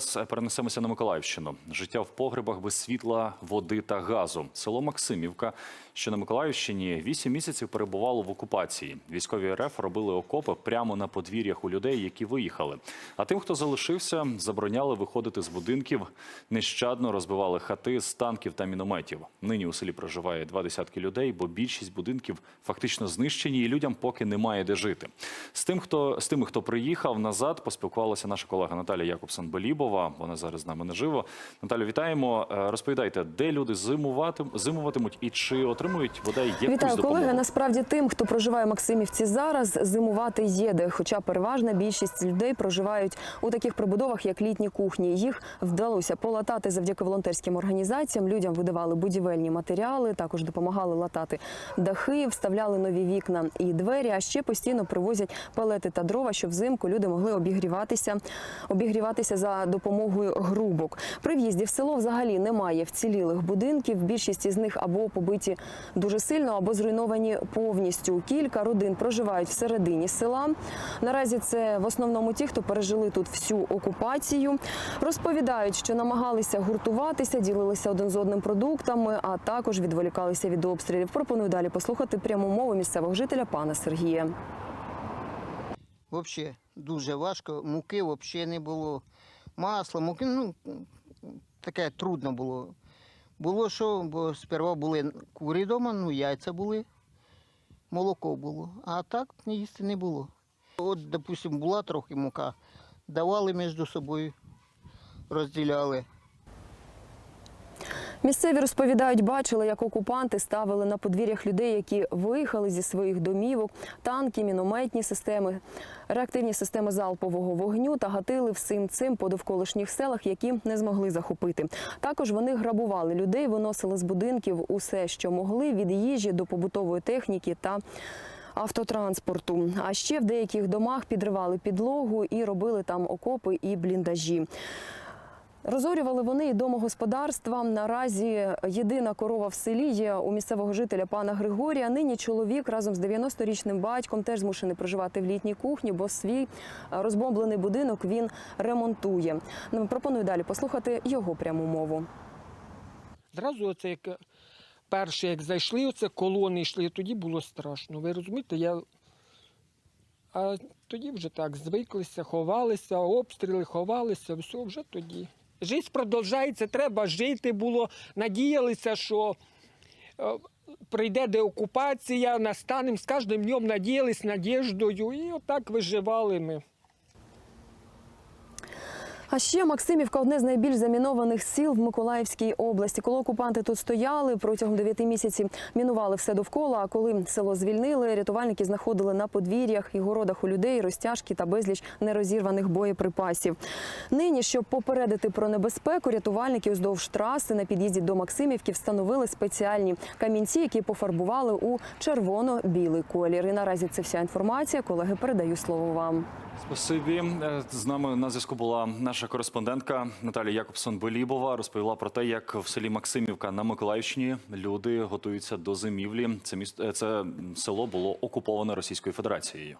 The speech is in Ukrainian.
Зараз перенесемося на Миколаївщину. Життя в погребах без світла, води та газу. Село Максимівка, що на Миколаївщині, вісім місяців перебувало в окупації. Військові РФ робили окопи прямо на подвір'ях у людей, які виїхали. А тим, хто залишився, забороняли виходити з будинків, нещадно розбивали хати з танків та мінометів. Нині у селі проживає два десятки людей, бо більшість будинків фактично знищені, і людям поки немає де жити. З тим, хто з тими, хто приїхав назад, поспілкувалася наша колега Наталя Якобсон Белібова. Вона зараз з нами наживо. Наталю, вітаємо. Е, Розповідайте, де люди зимуватим, зимуватимуть і чи отримують бодай якусь Вітаю, допомогу? колеги. Насправді тим, хто проживає в Максимівці зараз, зимувати є де. Хоча переважна більшість людей проживають у таких прибудовах, як літні кухні. Їх вдалося полатати завдяки волонтерським організаціям. Людям видавали будівельні матеріали, також допомагали латати дахи, вставляли нові вікна і двері. А ще постійно привозять палети та дрова, щоб взимку люди могли обігріватися, обігріватися за допомогою грубок. При в'їзді в село взагалі немає вцілілих будинків. Більшість із них або побиті дуже сильно, або зруйновані повністю. Кілька родин проживають всередині села. Наразі це в основному ті, хто пережили тут всю окупацію. Розповідають, що намагалися гуртуватися, ділилися один з одним продуктами, а також відволікалися від обстрілів. Пропоную далі послухати пряму мову місцевого жителя пана Сергія. Взагалі дуже важко. Муки взагалі не було. Масла, муки, ну таке трудно було. Було що, бо сперва були курі вдома, ну яйця були, молоко було, а так їсти не було. От, допустимо, була трохи мука, давали між собою, розділяли. Місцеві розповідають, бачили, як окупанти ставили на подвір'ях людей, які виїхали зі своїх домівок, танки, мінометні системи, реактивні системи залпового вогню та гатили всім цим по довколишніх селах, які не змогли захопити. Також вони грабували людей, виносили з будинків усе, що могли, від їжі до побутової техніки та. Автотранспорту, а ще в деяких домах підривали підлогу і робили там окопи і бліндажі. Розорювали вони і домогосподарства. Наразі єдина корова в селі є у місцевого жителя пана Григорія. Нині чоловік разом з 90-річним батьком теж змушений проживати в літній кухні, бо свій е, розбомблений будинок він ремонтує. Ну, Пропоную далі послухати його пряму мову. Зразу оце як е, перше, як зайшли, оце колони йшли, тоді було страшно. Ви розумієте, я. А тоді вже так звиклися, ховалися, обстріли, ховалися, все вже тоді. Життя продовжується, треба жити було. Надіялися, що е, прийде деокупація, настанемо з кожним днем надіялись надіждою, і отак виживали ми. А ще Максимівка одне з найбільш замінованих сіл в Миколаївській області. Коли окупанти тут стояли протягом 9 місяців, мінували все довкола. А коли село звільнили, рятувальники знаходили на подвір'ях і городах у людей розтяжки та безліч нерозірваних боєприпасів. Нині, щоб попередити про небезпеку, рятувальники уздовж траси на під'їзді до Максимівки встановили спеціальні камінці, які пофарбували у червоно-білий колір. І наразі це вся інформація. Колеги, передаю слово вам. Спасибі. Е, З нами на зв'язку була наша кореспондентка Наталія Якобсон Белібова. Розповіла про те, як в селі Максимівка на Миколаївщині люди готуються до зимівлі. Це місто це село було окуповане Російською Федерацією.